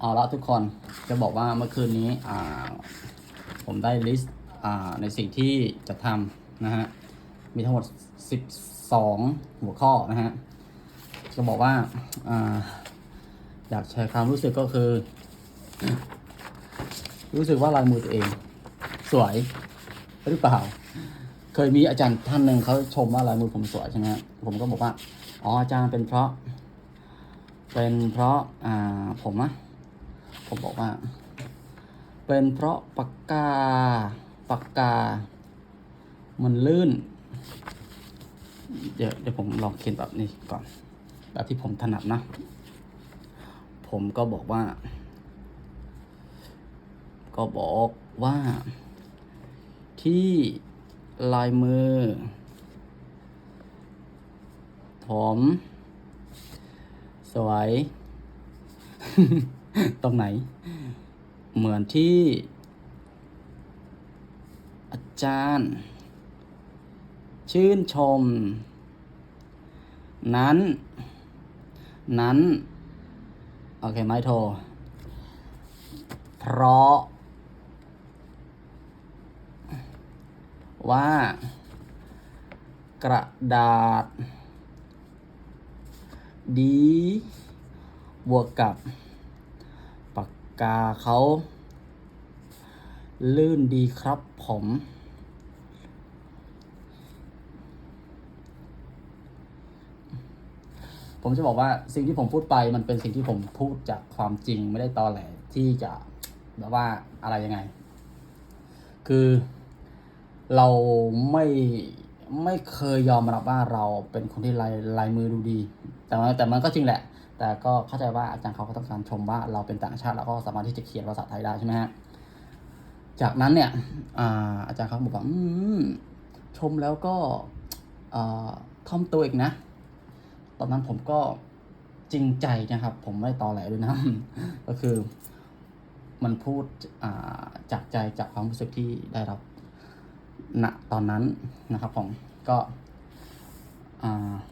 เอาละทุกคนจะบอกว่าเมื่อคืนนี้อ่าผมได้ลิสต์อ่าในสิ่งที่จะทำนะฮะ มีทั้งหมด 12 หัวข้อนะฮะ จะบอกว่าอาอยากแชร์ความรู้สึกก็คือ รู้สึกว่าลายมือตัวเอง สวยหรือเปล่า เคยมีอาจารย์ท่านหนึ่งเขาชมว่าลายมือผมสวยใช่ไหมผมก็บอกว่า อ๋ออาจารย์เป็นเพราะ เป็นเพราะอ่าผมอะ ผมบอกว่า เป็นเพราะปากกาปากกา มันลื่น เดี๋ยวเดี๋ยวผมลองเขียนแบบนี้ก่อน แบบที่ผมถนัดนะ ผมก็บอกว่า ก็บอกว่า ที่ลายมือ ผม สวย ตรงไหน เหมือนที่ อาจารย์ ชื่นชม นั้น นั้น โอเคไม่โทรเพราะ ว่ากระดาษ ดี บวกกับ กาเขา ลื่นดีครับผม ผมจะบอกว่าสิ่งที่ผมพูดไปมันเป็นสิ่งที่ผมพูดจากความจริงไม่ได้ตอแหลที่จะแบบว่าอะไรยังไง คือเราไม่ไม่เคยยอมรับว่าเราเป็นคนที่ลายลายมือดูดี แต่แต่มันก็จริงแหละ แต่ก็เข้าใจว่าอาจารย์เขาก็ต้องการชมว่าเราเป็นต่างชาติแล้วก็สามารถที่จะเขียนภาษาไทยได้ใช่ไหมฮะ จากนั้นเนี่ยอาอาจารย์เขาบอกว่าชมแล้วก็ท่อมตัวอีกนะ ตอนนั้นผมก็จริงใจนะครับ ผมไม่ตอแหลด้วยนะ ก็คือมันพูดาจากใจจากความรู้สึกที่ได้รับณตอนนั้นนะครับผมก็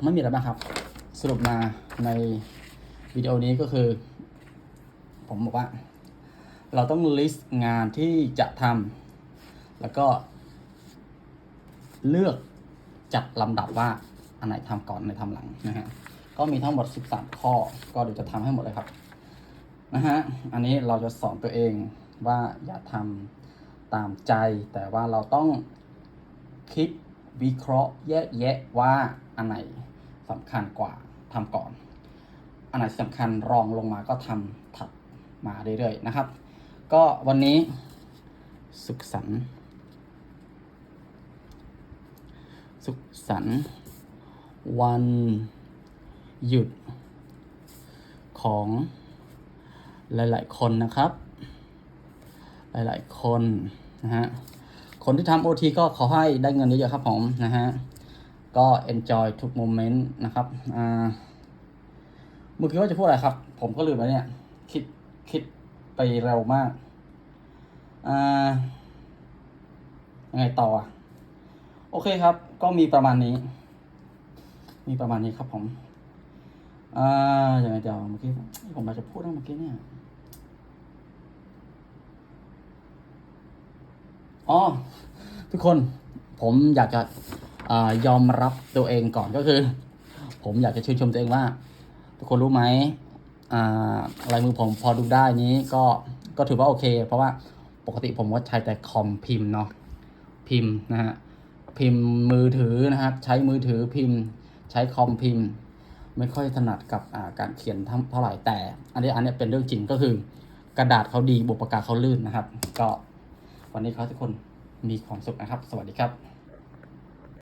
ไม่มีอะไรมากครับ สรุปมาใน วิดีโอนี้ก็คือ ผมบอกว่า เราต้อง list งานที่จะทำแล้วก็ เลือกจัดลำดับว่า อันไหนทำก่อนอันไหนทำหลังนะฮะก็มีทั้งหมด 13 ข้อ ก็เดี๋ยวจะทำให้หมดเลยครับนะฮะอันนี้เราจะสอนตัวเองว่าอย่าทำตามใจ แต่ว่าเราต้องคิดวิเคราะห์แยกแยะว่าอันไหนสำคัญกว่าทำก่อน อันไหนสำคัญรองลงมาก็ทำถัดมาเรื่อยๆนะครับ ก็วันนี้สุขสันต์สุขสันต์วันหยุดของหลาย ๆ คนนะครับ หลาย ๆ คนนะฮะ คนที่ทำโอทีก็ขอให้ได้เงินเยอะๆครับผมนะฮะ ก็ enjoy ทุกโมเมนต์นะครับ อ่า เมื่อกี้ว่าจะพูดอะไรครับ ผมก็ลืมแล้วเนี่ย คิดคิดไปเร็วมาก อ่ายังไงต่ออะ โอเคครับ ก็มีประมาณนี้ มีประมาณนี้ครับผมอ่าอย่างไรเดี๋ยวเมื่อกี้ผมอยากจะพูดเรื่องเมื่อกี้เนี่ยอ๋อทุกคนผมอยากจะอายอมรับตัวเองก่อนก็คือ ผมอยากจะชื่นชมตัวเองว่า ทุกคนรู้ไหมอ่าลายมือผมพอดูได้นี้ก็ก็ถือว่าโอเค เพราะว่าปกติผมก็ใช้แต่คอมพิมพ์เนาะพิมพ์นะฮะพิมพ์มือถือนะครับ ใช้มือถือพิมพ์ ใช้คอมพิมพ์ ไม่ค่อยถนัดกับอ่าการเขียนเท่าไหร่แต่ อันนี้อันนี้เป็นเรื่องจริงก็คือกระดาษเขาดีบุปากกาเขาลื่นนะครับ ก็วันนี้ขอให้ทุกคนมีความสุขนะครับ สวัสดีครับ